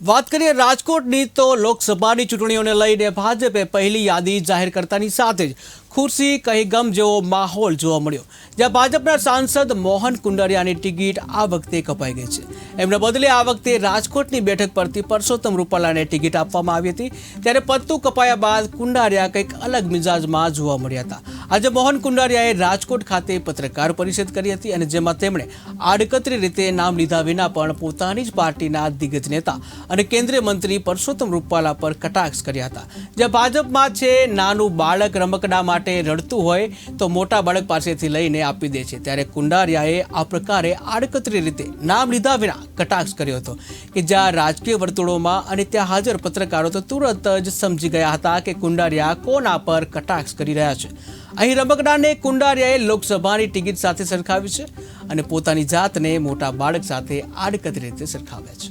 વાત કરીએ રાજકોટની, તો લોકસભાની ચૂંટણીઓને લઈને ભાજપે પહેલી યાદી જાહેર કરતાની સાથે જ ખુરશી કહી ગમ જેવો માહોલ જોવા મળ્યો, જ્યાં ભાજપના સાંસદ મોહન કુંડારિયાની ટિકિટ આ વખતે કપાઈ ગઈ છે. એમને બદલે આ વખતે રાજકોટની બેઠક પરથી પરસોત્તમ રૂપાલાને ટિકિટ આપવામાં આવી હતી, ત્યારે પત્તું કપાયા બાદ કુંડારિયા કંઈક અલગ મિજાજમાં જોવા મળ્યા હતા. આજે મોહન કુંડારિયાએ રાજકોટ ખાતે પત્રકાર પરિષદ કરી હતી અને જેમાં તેમણે આડકતરી રીતે નામ લીધા વિના પણ પોતાની જ પાર્ટીના દિગ્ગજ નેતા અને કેન્દ્રીય મંત્રી પરસોત્તમ રૂપાલા પર કટાક્ષ કર્યા હતા. જ્યાં ભાજપમાં છે, નાનું બાળક રમકડા માટે રડતું હોય તો મોટા બાળક પાસેથી લઈને આપી દે છે. ત્યારે કુંડારિયાએ આ પ્રકારે આડકતરી રીતે નામ લીધા વિના કટાક્ષ કર્યો હતો કે જ્યાં રાજકીય વર્તુળોમાં અને ત્યાં હાજર પત્રકારો તો તુરંત જ સમજી ગયા હતા કે કુંડારિયા કોના પર કટાક્ષ કરી રહ્યા છે. અહીં રમકડાને કુંડારિયાએ લોકસભાની ટિકિટ સાથે સરખાવી છે અને પોતાની જાતને મોટા બાળક સાથે આડકતરી રીતે સરખાવ્યા છે.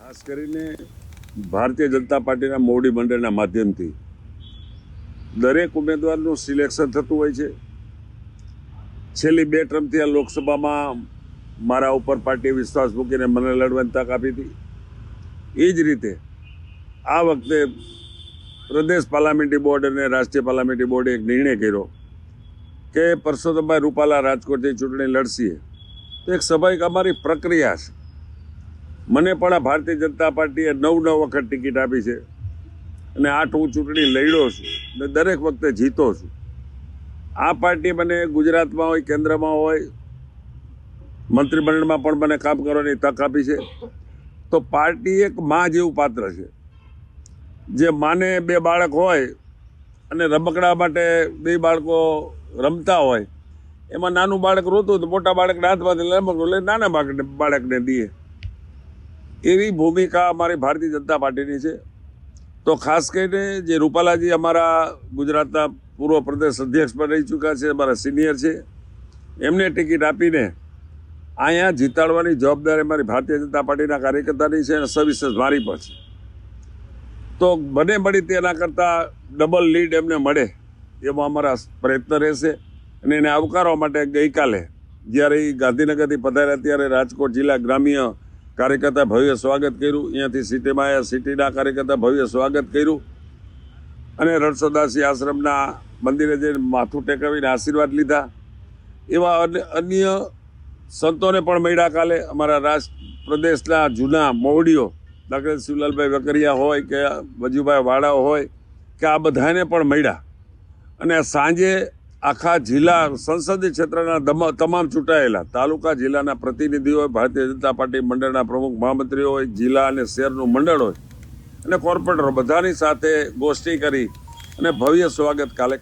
ખાસ કરીને ભારતીય જનતા પાર્ટીના મોવડી મંડળના માધ્યમથી દરેક ઉમેદવારનું સિલેક્શન થતું હોય છે. છેલ્લી બે ટર્મથી આ લોકસભામાં મારા ઉપર પાર્ટીએ વિશ્વાસ મૂકીને મને લડવાની તક આપી હતી. એ જ રીતે આ વખતે પ્રદેશ પાર્લામેન્ટરી બોર્ડ અને રાષ્ટ્રીય પાર્લામેન્ટરી બોર્ડે એક નિર્ણય કર્યો કે પરસોત્તમભાઈ રૂપાલા રાજકોટથી ચૂંટણી લડશે. તો એક સ્વાભાવિક અમારી પ્રક્રિયા છે. મને પણ આ ભારતીય જનતા પાર્ટીએ નવ નવ વખત ટિકિટ આપી છે અને આઠ હું ચૂંટણી લડ્યો છું ને દરેક વખતે જીતો છું. આ પાર્ટી મને ગુજરાતમાં હોય, કેન્દ્રમાં હોય મંત્રીમંડળમાં પણ મને કામ કરવાની તક આપી છે. તો પાર્ટી એક માં જેવું પાત્ર છે. જે માને બે બાળક હોય અને રમકડા માટે બે બાળકો રમતા હોય, એમાં નાનું બાળક રોતું તો મોટા બાળકને હાથમાંથી રમકડું લઈ નાના બાળકને બાળકને દઈએ. એવી ભૂમિકા અમારી ભારતીય જનતા પાર્ટીની છે. તો ખાસ કરીને જે રૂપાલાજી અમારા ગુજરાતના પૂર્વ પ્રદેશ અધ્યક્ષ પણ રહી ચૂક્યા છે, અમારા સિનિયર છે. એમને ટિકિટ આપીને અહીંયા જીતાડવાની જવાબદારી મારી ભારતીય જનતા પાર્ટીના કાર્યકર્તાની છે અને સવિશેષ મારી પણ છે. તો બને મળી તેના કરતાં ડબલ લીડ એમને મળે એમાં અમારા પ્રયત્ન રહેશે અને એને આવકારવા માટે ગઈકાલે જ્યારે એ ગાંધીનગરથી પધાર્યા ત્યારે રાજકોટ જિલ્લા ગ્રામ્ય કાર્યકર્તા ભવ્ય સ્વાગત કર્યું. અહીંયાથી સિટીમાં આવ્યા સિટીના કાર્યકર્તા ભવ્ય સ્વાગત કર્યું. અને રણછોદાસી આશ્રમના મંદિરે જઈને માથું ટેકાવીને આશીર્વાદ લીધા. એવા અન્ય અન્ય સંતોને પણ મળ્યા કાલે. અમારા રાજ પ્રદેશના જૂના મોવડીઓ, દાખલા શિવલાલભાઈ વકરિયા હોય કે વજુભાઈ વાડા હોય, કે આ બધાને પણ મળ્યા. અને સાંજે આખા જિલ્લા સંસદીય ક્ષેત્રના તમામ ચૂંટાયેલા તાલુકા જિલ્લાના પ્રતિનિધિઓ ભારતીય જનતા પાર્ટી મંડળના પ્રમુખ મહામંત્રીઓ હોય, જિલ્લા અને શહેરનું મંડળ હોય, અને કોર્પોરેટરો બધાની સાથે ગોષ્ઠી કરી અને ભવ્ય સ્વાગત કાલે